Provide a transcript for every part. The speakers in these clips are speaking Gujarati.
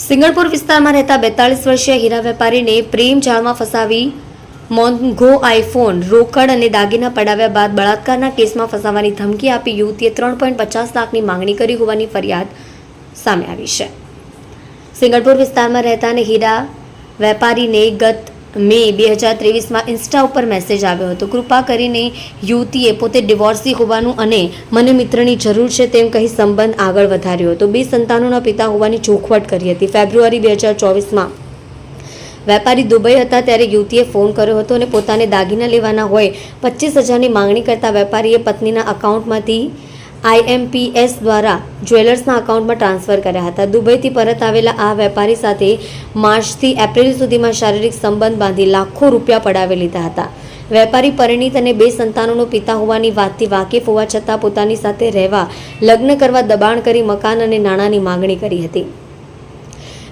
સિંગણપુર વિસ્તારમાં રહેતા બેતાળીસ વર્ષીય હીરા વેપારીને પ્રેમ જાળમાં ફસાવી મોંઘો આઈફોન, રોકડ અને દાગીના પડાવ્યા બાદ બળાત્કારના કેસમાં ફસાવાની ધમકી આપી યુવતીએ ત્રણ પોઈન્ટ પચાસ લાખની માંગણી કરી હોવાની ફરિયાદ સામે આવી છે. સિંગણપુર વિસ્તારમાં રહેતા અને હીરા વેપારીને ગત મે બે હજાર ત્રેવીસમાં ઇન્સ્ટા ઉપર મેસેજ આવ્યો હતો. કૃપા કરીને યુવતીએ પોતે ડિવોર્સી હોવાનું અને મને મિત્રની જરૂર છે તેમ કહી સંબંધ આગળ વધાર્યો હતો. બે સંતાનોના પિતા હોવાની ચોખવટ કરી હતી. ફેબ્રુઆરી બે હજાર ચોવીસમાં વેપારી દુબઈ હતા ત્યારે યુવતીએ ફોન કર્યો હતો અને પોતાને દાગીના લેવાના હોય પચીસ હજારની માંગણી કરતા વેપારીએ પત્નીના અકાઉન્ટમાંથી આઈએમપીએસ દ્વારા જ્વેલર્સના અકાઉન્ટમાં ટ્રાન્સફર કર્યા હતા. દુબઈથી પરત આવેલા આ વેપારી સાથે માર્ચથી એપ્રિલ સુધીમાં શારીરિક સંબંધ બાંધી લાખો રૂપિયા પડાવી લીધા હતા. વેપારી પરિણીત અને બે સંતાનોનો પિતા હોવાની વાતથી વાકેફ હોવા છતાં પોતાની સાથે રહેવા, લગ્ન કરવા દબાણ કરી મકાન અને નાણાંની માગણી કરી હતી.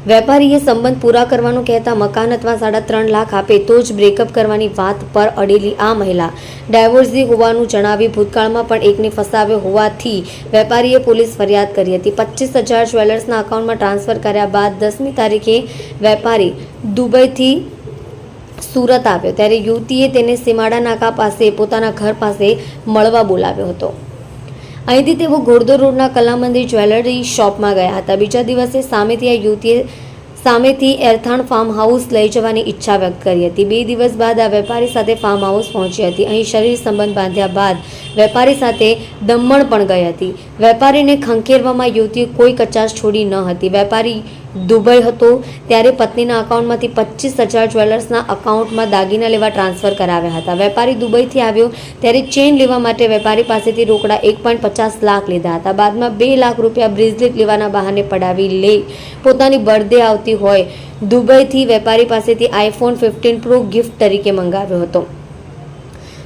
વેપારીએ સંબંધ પૂરા કરવાનું કહેતા મકાન અથવા સાડા ત્રણ લાખ આપે તો જ બ્રેકઅપ કરવાની વાત પર અડેલી આ મહિલા. ડાયવોર્સી હોવાનું જણાવી ભૂતકાળમાં પણ એકને ફસાવ્યો હોવાથી વેપારીએ પોલીસ ફરિયાદ કરી હતી. પચીસ હજાર જ્વેલર્સના અકાઉન્ટમાં ટ્રાન્સફર કર્યા બાદ દસમી તારીખે વેપારી દુબઈથી સુરત આવ્યો. ત્યારે યુવતીએ તેને સીમાડા નાકા પાસે પોતાના ઘર પાસે મળવા બોલાવ્યો હતો. અહીંથી તેઓ ઘોડદોર રોડના કલામંદિર જ્વેલરી શોપમાં ગયા હતા. બીજા દિવસે સામેથી આ યુવતીએ સામેથી એરથાણ ફાર્મ હાઉસ લઈ જવાની ઈચ્છા વ્યક્ત કરી હતી. બે દિવસ બાદ આ વેપારી સાથે ફાર્મ હાઉસ પહોંચી હતી. અહીં શરીર સંબંધ બાંધ્યા બાદ વેપારી સાથે દમણ પણ ગઈ હતી. વેપારીને ખંખેરવામાં યુવતીએ કોઈ કચાશ છોડી ન હતી. વેપારી દુબઈ હતો ત્યારે પત્નીના અકાઉન્ટમાંથી પચીસ હજાર જ્વેલર્સના અકાઉન્ટમાં દાગીના લેવા ટ્રાન્સફર કરાવ્યા હતા. વેપારી દુબઈથી આવ્યો ત્યારે ચેન લેવા માટે વેપારી પાસેથી રોકડા એક પોઈન્ટ પચાસ લાખ લીધા હતા. બાદમાં બે લાખ રૂપિયા બ્રેઝલેટ લેવાના બહાને પડાવી લઈ પોતાની બર્થડે આવતી હોય. દુબઈથી વેપારી પાસેથી આઈફોન ફિફ્ટીન પ્રો ગિફ્ટ તરીકે મંગાવ્યો હતો.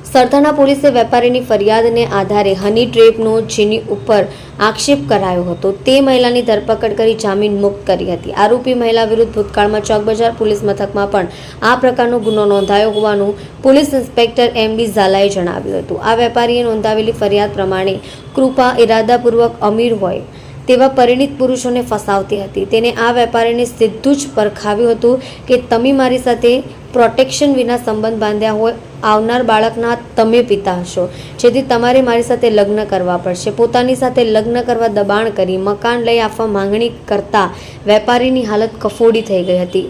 સરથાણા પોલીસે વેપારીની ફરિયાદને આધારે હની ટ્રેપનો જેની ઉપર આક્ષેપ કરાયો હતો. તે મહિલાની ધરપકડ કરી જામીન મુક્ત કરી હતી. આરોપી મહિલા વિરુદ્ધ ભૂતકાળમાં ચોકબજાર પોલીસ મથકમાં પણ આ પ્રકારનો ગુનો નોંધાયો હોવાનું પોલીસ ઇન્સ્પેક્ટર એમ બી ઝાલાએ જણાવ્યું હતું. આ વેપારીએ નોંધાવેલી ફરિયાદ પ્રમાણે કૃપા ઇરાદાપૂર્વક અમીર હોય. તેવા પરિણીત પુરુષોને ફસાવતી હતી. તેને આ વેપારીને સીધું જ પરખાવ્યું હતું કે, તમે મારી સાથે પ્રોટેક્શન વિના સંબંધ બાંધ્યા હોય, આવનાર બાળકના તમે પિતા હશો. જેથી તમારે મારી સાથે લગ્ન કરવા પડશે. પોતાની સાથે લગ્ન કરવા દબાણ કરી મકાન લઈ આપવા માંગણી કરતા વેપારીની હાલત કફોડી થઈ ગઈ હતી.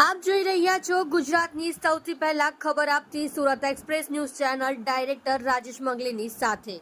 આપ જોઈ રહ્યા છો ગુજરાતની સૌથી પહેલા ખબર આપતી Surat express news channel director Rajesh મંગલીની સાથે.